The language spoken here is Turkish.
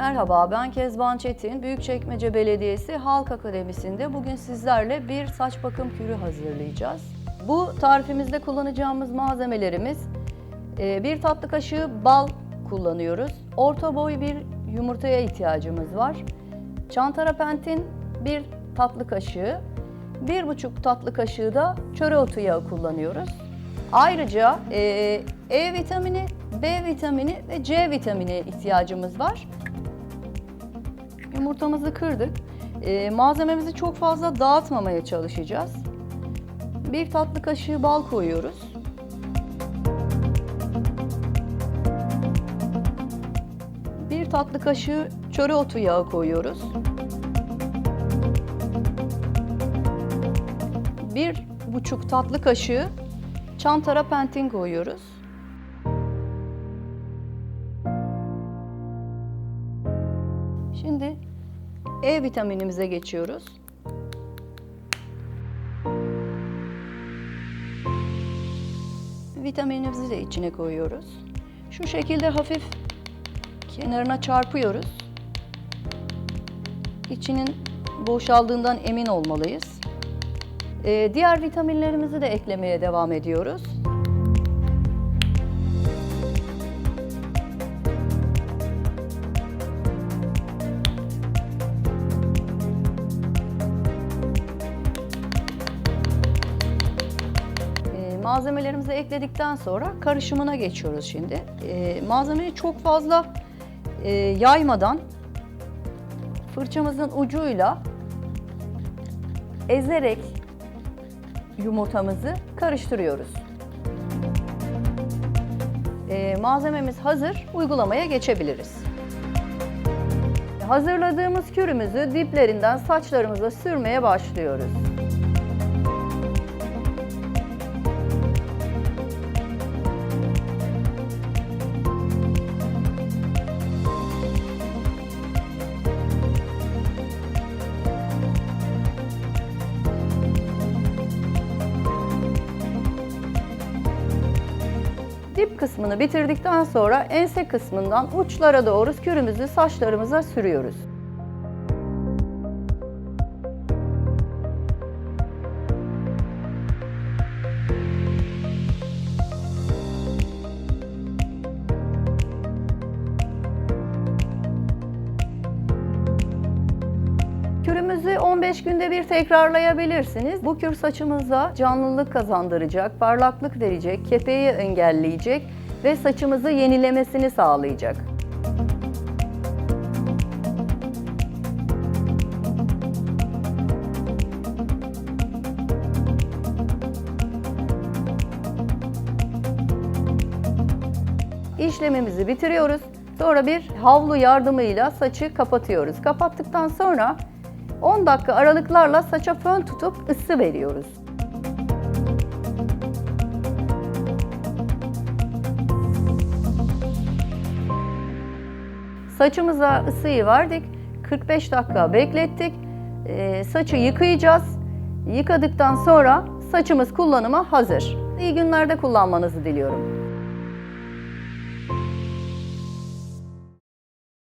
Merhaba, ben Kezban Çetin. Büyükçekmece Belediyesi Halk Akademisi'nde bugün sizlerle bir saç bakım kürü hazırlayacağız. Bu tarifimizde kullanacağımız malzemelerimiz e, bir tatlı kaşığı bal kullanıyoruz. Orta boy bir yumurtaya ihtiyacımız var. Çantarapentin bir tatlı kaşığı, bir buçuk tatlı kaşığı da çöre otu yağı kullanıyoruz. Ayrıca e, E vitamini, B vitamini ve C vitamini ihtiyacımız var. Yumurtamızı kırdık. E, malzememizi çok fazla dağıtmamaya çalışacağız. Bir tatlı kaşığı bal koyuyoruz. Bir tatlı kaşığı çöre otu yağı koyuyoruz. Bir buçuk tatlı kaşığı çantara pentin koyuyoruz. Şimdi E vitaminimize geçiyoruz. Vitaminimizi de içine koyuyoruz. Şu şekilde hafif kenarına çarpıyoruz. İçinin boşaldığından emin olmalıyız. Ee, diğer vitaminlerimizi de eklemeye devam ediyoruz. Malzemelerimizi ekledikten sonra karışımına geçiyoruz şimdi. Ee, malzemeyi çok fazla e, yaymadan fırçamızın ucuyla ezerek yumurtamızı karıştırıyoruz. Ee, malzememiz hazır, uygulamaya geçebiliriz. Hazırladığımız kürümüzü diplerinden saçlarımıza sürmeye başlıyoruz. Dip kısmını bitirdikten sonra ense kısmından uçlara doğru kürümüzü saçlarımıza sürüyoruz. Kürümüzü 15 günde bir tekrarlayabilirsiniz. Bu kür saçımıza canlılık kazandıracak, parlaklık verecek, kepeği engelleyecek ve saçımızı yenilemesini sağlayacak. İşlemimizi bitiriyoruz. Sonra bir havlu yardımıyla saçı kapatıyoruz. Kapattıktan sonra 10 dakika aralıklarla saça fön tutup ısı veriyoruz. Saçımıza ısıyı verdik. 45 dakika beklettik. Ee, saçı yıkayacağız. Yıkadıktan sonra saçımız kullanıma hazır. İyi günlerde kullanmanızı diliyorum.